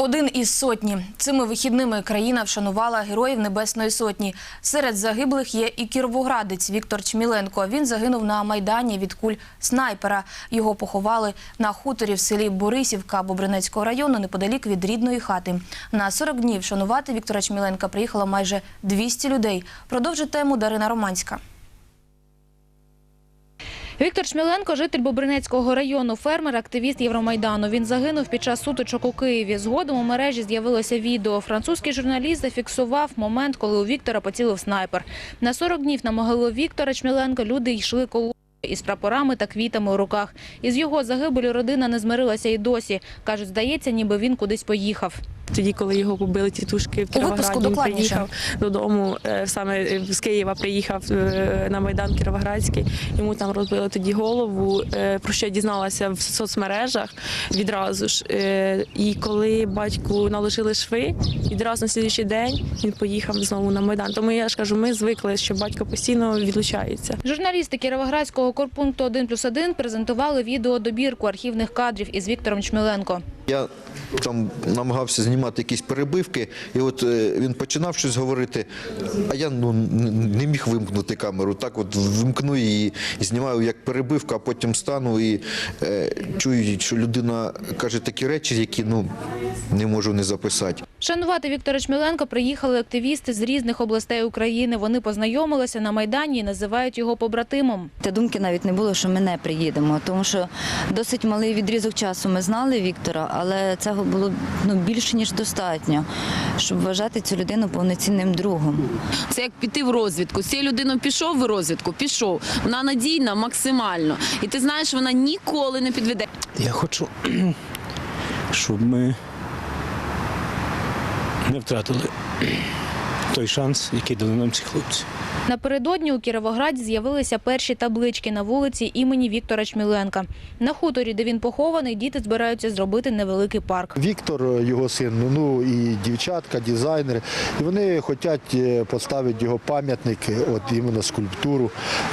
Один із сотні. Цими вихідними країна вшанувала героїв Небесної Сотні. Серед загиблих є і кіровоградець Віктор Чміленко. Він загинув на Майдані від куль снайпера. Його поховали на хуторі в селі Борисівка Бобринецького району неподалік від рідної хати. На 40 днів вшанувати Віктора Чміленка приїхало майже 200 людей. Продовжить тему Дарина Романська. Віктор Шміленко – житель Бобринецького району, фермер, активіст Євромайдану. Він загинув під час сутичок у Києві. Згодом у мережі з'явилося відео. Французький журналіст зафіксував момент, коли у Віктора поцілив снайпер. На 40 днів на могилу Віктора Чміленко люди йшли колоною із прапорами та квітами у руках. Із його загибелю родина не змирилася і досі. Кажуть, здається, ніби він кудись поїхав. Тоді, коли його побили тітушки в Кіровограді, він приїхав додому, е, саме з Києва приїхав е, на Майдан Кіровоградський. Йому там розбили тоді голову, е, про що я дізналася в соцмережах відразу ж. І коли батьку наложили шви, відразу на слідчий день він поїхав знову на Майдан. Тому я ж кажу, ми звикли, що батько постійно відлучається. Журналісти Кіровоградського корпункту 1 плюс 1 презентували відеодобірку архівних кадрів із Віктором Чміленко. Я там намагався знімати якісь перебивки, і от е, він починав щось говорити, а я ну не міг вимкнути камеру. Так от вимкну її і знімаю як перебивку, а потім стану і е, чую, що людина каже такі речі, які ну не можу не записати. Шанувати Віктора Чміленка приїхали активісти з різних областей України. Вони познайомилися на Майдані і називають його побратимом. Та думки навіть не було, що ми не приїдемо, тому що досить малий відрізок часу ми знали Віктора, але цього було ну, більше ніж достатньо, щоб вважати цю людину повноцінним другом. Це як піти в розвідку. З цією людиною пішов в розвідку, пішов. Вона надійна максимально. І ти знаєш, вона ніколи не підведе. Я хочу, щоб ми не втратили той шанс, який дали нам ці хлопці. Напередодні у Кіровограді з'явилися перші таблички на вулиці імені Віктора Чміленка. На хуторі, де він похований, діти збираються зробити невеликий парк. Віктор, його син, ну і дівчатка, дизайнери. І вони хочуть е, поставити його пам'ятник, от іменно скульптуру,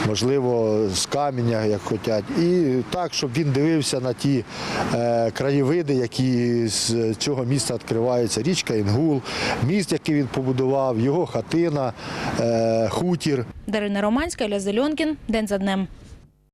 можливо, з каменя, як хочуть. І так, щоб він дивився на ті е, краєвиди, які з цього міста відкриваються. Річка Інгул, міст, який він побудував, його хатина, е, хутір. Дарина Романська, Ілля Зельонкін. День за днем.